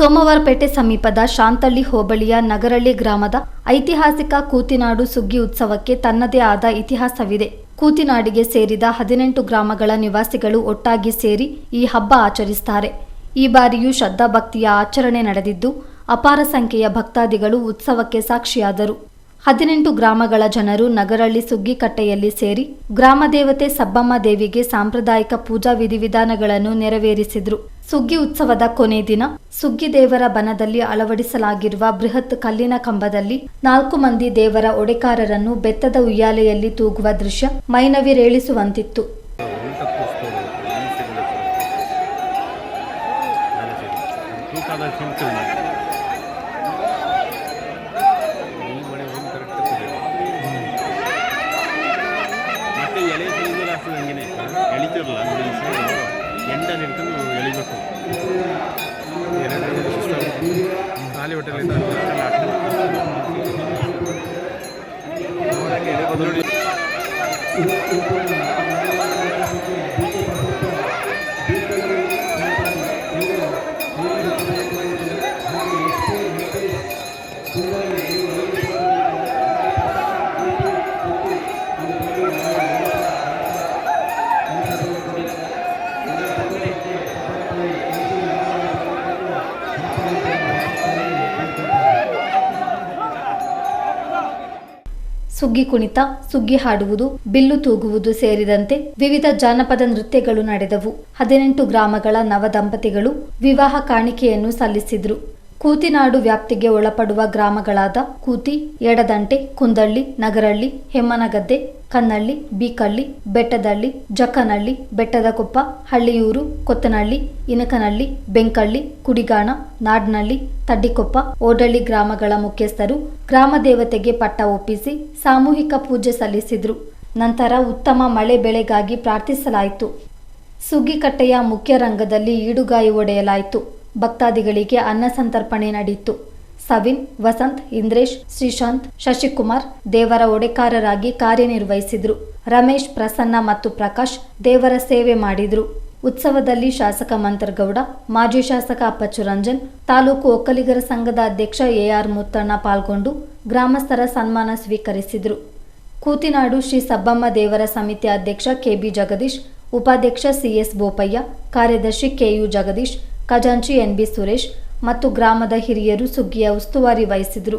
ಸೋಮವಾರಪೇಟೆ ಸಮೀಪದ ಶಾಂತಳ್ಳಿ ಹೋಬಳಿಯ ನಗರಳ್ಳಿ ಗ್ರಾಮದ ಐತಿಹಾಸಿಕ ಕೂತಿನಾಡು ಸುಗ್ಗಿ ಉತ್ಸವಕ್ಕೆ ತನ್ನದೇ ಆದ ಇತಿಹಾಸವಿದೆ. ಕೂತಿನಾಡಿಗೆ ಸೇರಿದ ಹದಿನೆಂಟು ಗ್ರಾಮಗಳ ನಿವಾಸಿಗಳು ಒಟ್ಟಾಗಿ ಸೇರಿ ಈ ಹಬ್ಬ ಆಚರಿಸುತ್ತಾರೆ. ಈ ಬಾರಿಯೂ ಶ್ರದ್ಧಾಭಕ್ತಿಯ ಆಚರಣೆ ನಡೆದಿದ್ದು, ಅಪಾರ ಸಂಖ್ಯೆಯ ಭಕ್ತಾದಿಗಳು ಉತ್ಸವಕ್ಕೆ ಸಾಕ್ಷಿಯಾದರು. ಹದಿನೆಂಟು ಗ್ರಾಮಗಳ ಜನರು ನಗರಳ್ಳಿ ಸುಗ್ಗಿಕಟ್ಟೆಯಲ್ಲಿ ಸೇರಿ ಗ್ರಾಮ ದೇವತೆ ಸಬ್ಬಮ್ಮ ದೇವಿಗೆ ಸಾಂಪ್ರದಾಯಿಕ ಪೂಜಾ ವಿಧಿವಿಧಾನಗಳನ್ನು ನೆರವೇರಿಸಿದ್ರು ಸುಗ್ಗಿ ಉತ್ಸವದ ಕೊನೆ ದಿನ ಸುಗ್ಗಿ ದೇವರ ಬನದಲ್ಲಿ ಅಳವಡಿಸಲಾಗಿರುವ ಬೃಹತ್ ಕಲ್ಲಿನ ಕಂಬದಲ್ಲಿ ನಾಲ್ಕು ಮಂದಿ ದೇವರ ಒಡೆಕಾರರನ್ನು ಬೆತ್ತದ ಉಯ್ಯಾಲೆಯಲ್ಲಿ ತೂಗುವ ದೃಶ್ಯ ಮೈನವಿರೇಳಿಸುವಂತಿತ್ತು ನಿಂತ್ಕೊಂಡು ಎಳಿಬೇಕು. ಎರಡು. ಖಾಲಿ ಹೊಟ್ಟೆಲಿಂದ ನೋಡಿ. ಸುಗ್ಗಿ ಕುಣಿತ, ಸುಗ್ಗಿ ಹಾಡುವುದು, ಬಿಲ್ಲು ತೂಗುವುದು ಸೇರಿದಂತೆ ವಿವಿಧ ಜಾನಪದ ನೃತ್ಯಗಳು ನಡೆದವು. ಹದಿನೆಂಟು ಗ್ರಾಮಗಳ ನವ ದಂಪತಿಗಳು ವಿವಾಹ ಕಾಣಿಕೆಯನ್ನು ಸಲ್ಲಿಸಿದ್ರು. ಕೂತಿನಾಡು ವ್ಯಾಪ್ತಿಗೆ ಒಳಪಡುವ ಗ್ರಾಮಗಳಾದ ಕೂತಿ, ಎಡದಂಟೆ, ಕುಂದಳ್ಳಿ, ನಗರಳ್ಳಿ, ಹೆಮ್ಮನಗದ್ದೆ ಕನ್ನಳ್ಳಿ, ಬೀಕಳ್ಳಿ, ಬೆಟ್ಟದಳ್ಳಿ ಜಕ್ಕನಹಳ್ಳಿ ಬೆಟ್ಟದಕೊಪ್ಪ, ಹಳ್ಳಿಯೂರು ಕೊತ್ತನಹಳ್ಳಿ ಇನಕನಹಳ್ಳಿ ಬೆಂಕಳ್ಳಿ, ಕುಡಿಗಾಣ ನಾಡ್ನಹಳ್ಳಿ ತಡ್ಡಿಕೊಪ್ಪ, ಓಡಳ್ಳಿ ಗ್ರಾಮಗಳ ಮುಖ್ಯಸ್ಥರು ಗ್ರಾಮ ದೇವತೆಗೆ ಪಟ್ಟ ಒಪ್ಪಿಸಿ ಸಾಮೂಹಿಕ ಪೂಜೆ ಸಲ್ಲಿಸಿದ್ರು. ನಂತರ ಉತ್ತಮ ಮಳೆ ಬೆಳೆಗಾಗಿ ಪ್ರಾರ್ಥಿಸಲಾಯಿತು. ಸುಗ್ಗಿಕಟ್ಟೆಯ ಮುಖ್ಯ ರಂಗದಲ್ಲಿ ಈಡುಗಾಯಿ ಒಡೆಯಲಾಯಿತು. ಭಕ್ತಾದಿಗಳಿಗೆ ಅನ್ನ ಸಂತರ್ಪಣೆ ನಡೆಯಿತು. ಸವಿನ್, ವಸಂತ್, ಇಂದ್ರೇಶ್, ಶ್ರೀಶಾಂತ್, ಶಶಿಕುಮಾರ್ ದೇವರ ಒಡೆಕಾರರಾಗಿ ಕಾರ್ಯನಿರ್ವಹಿಸಿದ್ರು. ರಮೇಶ್ ಪ್ರಸನ್ನ ಮತ್ತು ಪ್ರಕಾಶ್ ದೇವರ ಸೇವೆ ಮಾಡಿದ್ರು. ಉತ್ಸವದಲ್ಲಿ ಶಾಸಕ ಮಂತರ್ಗೌಡ, ಮಾಜಿ ಶಾಸಕ ಅಪ್ಪಚ್ಚು ರಂಜನ್ ತಾಲೂಕು ಒಕ್ಕಲಿಗರ ಸಂಘದ ಅಧ್ಯಕ್ಷ ಎಆರ್ ಮುತ್ತಣ್ಣ ಪಾಲ್ಗೊಂಡು ಗ್ರಾಮಸ್ಥರ ಸನ್ಮಾನ ಸ್ವೀಕರಿಸಿದ್ರು. ಕೂತಿನಾಡು ಶ್ರೀ ಸಬ್ಬಮ್ಮ ದೇವರ ಸಮಿತಿ ಅಧ್ಯಕ್ಷ ಕೆಬಿ ಜಗದೀಶ್, ಉಪಾಧ್ಯಕ್ಷ ಸಿಎಸ್ ಬೋಪಯ್ಯ, ಕಾರ್ಯದರ್ಶಿ ಕೆಯು ಜಗದೀಶ್, ಖಜಾಂಚಿ ಎನ್ಬಿ ಸುರೇಶ್ ಮತ್ತು ಗ್ರಾಮದ ಹಿರಿಯರು ಸುಗ್ಗಿಯ ಉಸ್ತುವಾರಿ ವಹಿಸಿದ್ರು.